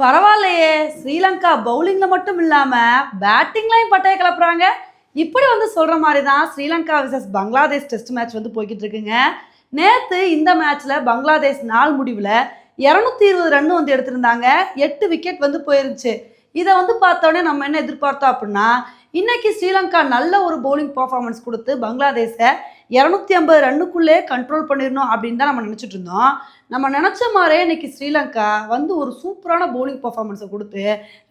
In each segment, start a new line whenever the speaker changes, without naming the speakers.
பரவாயில்லையே. ஸ்ரீலங்கா பவுலிங்ல மட்டும் இல்லாம பேட்டிங்லையும் பட்டைய கிளப்புறாங்க இப்படி வந்து சொல்ற மாதிரி தான் Sri Lanka versus Bangladesh test match வந்து போய்கிட்டு இருக்குங்க. நேத்து இந்த மேட்ச்ல பங்களாதேஷ் நாள் முடிவுல இரநூத்தி இருபது ரன் வந்து எடுத்திருந்தாங்க. எட்டு விக்கெட் வந்து போயிருந்துச்சு. இதை வந்து பார்த்தோன்னே நம்ம என்ன எதிர்பார்த்தோம் அப்படின்னா இன்னைக்கு ஸ்ரீலங்கா நல்ல ஒரு பவுலிங் பர்ஃபார்மன்ஸ் கொடுத்து பங்களாதேஷை இரநூத்தி ஐம்பது ரன்னுக்குள்ளே கண்ட்ரோல் பண்ணிடணும் அப்படின்னு தான் நம்ம நினச்சிட்டு இருந்தோம். நம்ம நினச்ச மாதிரியே இன்னைக்கு ஸ்ரீலங்கா வந்து ஒரு சூப்பரான பவுலிங் பர்ஃபார்மன்ஸை கொடுத்து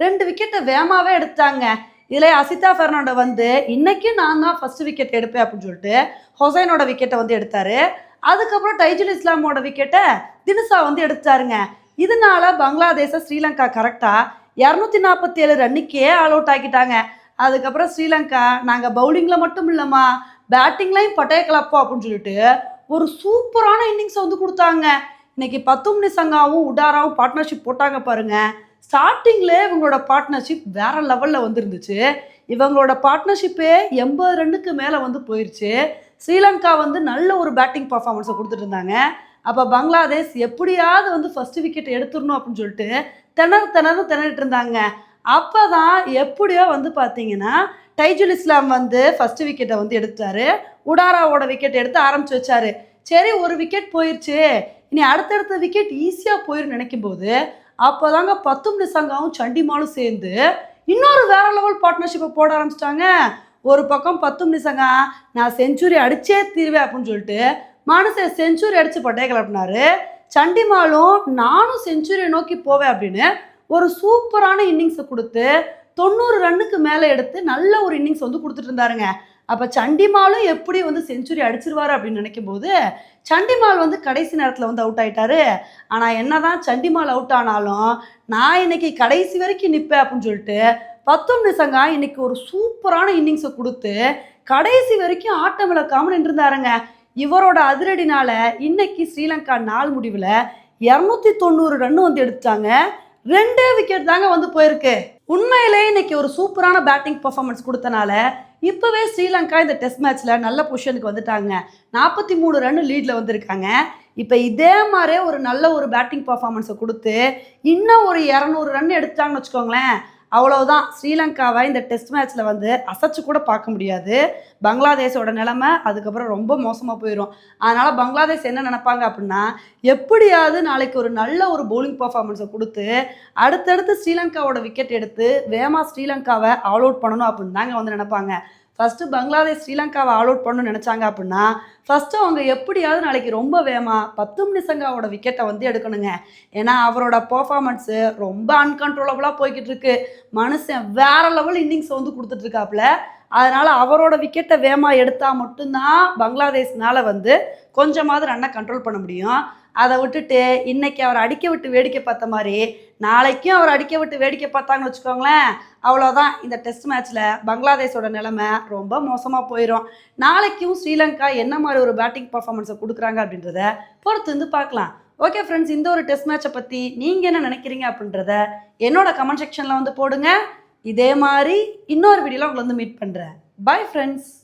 ரெண்டு விக்கெட்டை வேகமாகவே எடுத்தாங்க இதில் அசிதா ஃபெர்னாண்டோ வந்து இன்னைக்கு நான் தான் ஃபர்ஸ்ட் விக்கெட் எடுப்பேன் அப்படின்னு சொல்லிட்டு ஹொசைனோட விக்கெட்டை வந்து எடுத்தாரு. அதுக்கப்புறம் டைஜுல் இஸ்லாமோட விக்கெட்டை தினுசா வந்து எடுத்தாருங்க இதனால பங்களாதேஷை ஸ்ரீலங்கா கரெக்டாக இரநூத்தி நாற்பத்தி ஏழு ரன்னுக்கே ஆல் அவுட் ஆக்கிட்டாங்க. அதுக்கப்புறம் ஸ்ரீலங்கா நாங்கள் பவுலிங்கில் மட்டும் இல்லைம்மா பேட்டிங்லையும் பட்டய கிளப்போம் அப்படின்னு சொல்லிட்டு ஒரு சூப்பரான இன்னிங்ஸை வந்து கொடுத்தாங்க. இன்னைக்கு பத்துமணி சங்காவும் உடாராவும் பார்ட்னர்ஷிப் போட்டாங்க பாருங்க. ஸ்டார்டிங்ல இவங்களோட பார்ட்னர்ஷிப் வேற லெவலில் வந்துருந்துச்சு. இவங்களோட பார்ட்னர்ஷிப்பே எண்பது ரன்னுக்கு மேலே வந்து போயிருச்சு. ஸ்ரீலங்கா வந்து நல்ல ஒரு பேட்டிங் பர்ஃபார்மன்ஸை கொடுத்துட்டு இருந்தாங்க. அப்போ பங்களாதேஷ் எப்படியாவது வந்து ஃபஸ்ட்டு விக்கெட் எடுத்துடணும் அப்படின்னு சொல்லிட்டு திணறு திணறு திணறிட்டு இருந்தாங்க. அப்போ தான் எப்படியோ வந்து பார்த்தீங்கன்னா டைஜுல் இஸ்லாம் வந்து ஃபர்ஸ்ட் விக்கெட்டை வந்து எடுத்தாரு உடாராவோட விக்கெட் எடுத்து ஆரம்பிச்சு வச்சாரு. சரி ஒரு விக்கெட் போயிடுச்சு இனி அடுத்தடுத்த விக்கெட் ஈஸியாக போயிரும் நினைக்கும் போது அப்போதாங்க பத்தும் நிசங்காவும் சண்டிமாலும் சேர்ந்து இன்னொரு வேற லெவல் பார்ட்னர்ஷிப்பை போட ஆரம்பிச்சிட்டாங்க. ஒரு பக்கம் பத்தும் நிசங்கா நான் செஞ்சுரி அடிச்சே தீருவேன் அப்படின்னு சொல்லிட்டு மனுஷன் செஞ்சுரி அடிச்சு பட்டே கிளப்பினாரு. சண்டிமாலும் நானும் செஞ்சுரியை நோக்கி போவேன் அப்படின்னு ஒரு சூப்பரான இன்னிங்ஸை கொடுத்து தொண்ணூறு ரன்னுக்கு மேலே எடுத்து நல்ல ஒரு இன்னிங்ஸ் வந்து கொடுத்துட்டு இருந்தாருங்க. அப்போ சண்டிமாலும் எப்படி வந்து செஞ்சுரி அடிச்சிருவார் அப்படின்னு நினைக்கும் போது சண்டிமால் வந்து கடைசி நேரத்தில் வந்து அவுட் ஆயிட்டாரு. ஆனால் என்னதான் சண்டிமால் அவுட் ஆனாலும் நான் இன்னைக்கு கடைசி வரைக்கும் நிற்பேன் அப்படின்னு சொல்லிட்டு பத்தும் நிசங்கா இன்னைக்கு ஒரு சூப்பரான இன்னிங்ஸை கொடுத்து கடைசி வரைக்கும் ஆட்டம் இழக்காமல் நின்றுருந்தாருங்க. இவரோட அதிரடினால இன்னைக்கு ஸ்ரீலங்கா நாள் முடிவில் இரநூத்தி தொண்ணூறு ரன் வந்து எடுத்தாங்க ரெண்டே விக்கெட் தாங்க வந்து போயிருக்கு. உண்மையிலே இன்னைக்கு ஒரு சூப்பரான பேட்டிங் பர்ஃபார்மன்ஸ் கொடுத்தனால இப்போவே ஸ்ரீலங்கா இந்த டெஸ்ட் மேட்ச்சில் நல்ல பொசிஷனுக்கு வந்துட்டாங்க. நாற்பத்தி மூணு ரன் லீடில் வந்திருக்காங்க. இப்போ இதே மாதிரியே ஒரு நல்ல ஒரு பேட்டிங் பர்ஃபார்மன்ஸை கொடுத்து இன்னும் ஒரு இரநூறு ரன் எடுத்தாங்கன்னு வச்சுக்கோங்களேன். அவ்வளவுதான். ஸ்ரீலங்காவை இந்த டெஸ்ட் மேட்ச்சில் வந்து அசைச்சு கூட பார்க்க முடியாது. பங்களாதேஷோட நிலைமை அதுக்கப்புறம் ரொம்ப மோசமாக போயிடும் அதனால் பங்களாதேஷ் என்ன நினைப்பாங்க அப்படின்னா எப்படியாவது நாளைக்கு ஒரு நல்ல ஒரு பவுலிங் பர்ஃபார்மன்ஸை கொடுத்து அடுத்தடுத்து ஸ்ரீலங்காவோட விக்கெட் எடுத்து வேமா ஸ்ரீலங்காவை ஆல் அவுட் பண்ணணும் அப்படின்னு தாங்க வந்து நினைப்பாங்க. ஃபஸ்ட்டு பங்களாதேஷ் ஸ்ரீலங்காவை ஆல் அவுட் பண்ணணும்னு நினச்சாங்க அப்படின்னா ஃபஸ்ட்டு அவங்க எப்படியாவது நாளைக்கு ரொம்ப வேகமாக பத்தும் நிசங்காவோட விக்கெட்டை வந்து எடுக்கணுங்க. ஏன்னா அவரோட பர்ஃபார்மன்ஸு ரொம்ப அன்கண்ட்ரோலபுளாக போய்கிட்டு இருக்கு. மனுஷன் வேற லெவல் இன்னிங்ஸ் வந்து கொடுத்துட்ருக்காப்புல அதனால் அவரோட விக்கெட்டை வேகமாக எடுத்தால் மட்டும்தான் பங்களாதேஷ்னால வந்து கொஞ்சமாவது ரன்னை கண்ட்ரோல் பண்ண முடியும். அதை விட்டுட்டு இன்னைக்கு அவர் அடிக்க விட்டு வேடிக்கை பார்த்த மாதிரி நாளைக்கும் அவர் அடிக்க விட்டு வேடிக்கை பார்த்தாங்கன்னு வச்சுக்கோங்களேன் அவ்வளோதான் இந்த டெஸ்ட் மேட்ச்சில் பங்களாதேஷோட நிலைமை ரொம்ப மோசமாக போயிடும் நாளைக்கும் ஸ்ரீலங்கா என்ன மாதிரி ஒரு பேட்டிங் பர்ஃபார்மன்ஸை கொடுக்குறாங்க அப்படின்றத பொறுத்து வந்து பார்க்கலாம். ஓகே ஃப்ரெண்ட்ஸ் இந்த ஒரு டெஸ்ட் மேட்சை பற்றி நீங்கள் என்ன நினைக்கிறீங்க அப்படின்றத என்னோட கமெண்ட் செக்ஷனில் வந்து போடுங்க. இதே மாதிரி இன்னொரு வீடியோவில் உங்களை வந்து மீட் பண்ணுறேன் பை ஃப்ரெண்ட்ஸ்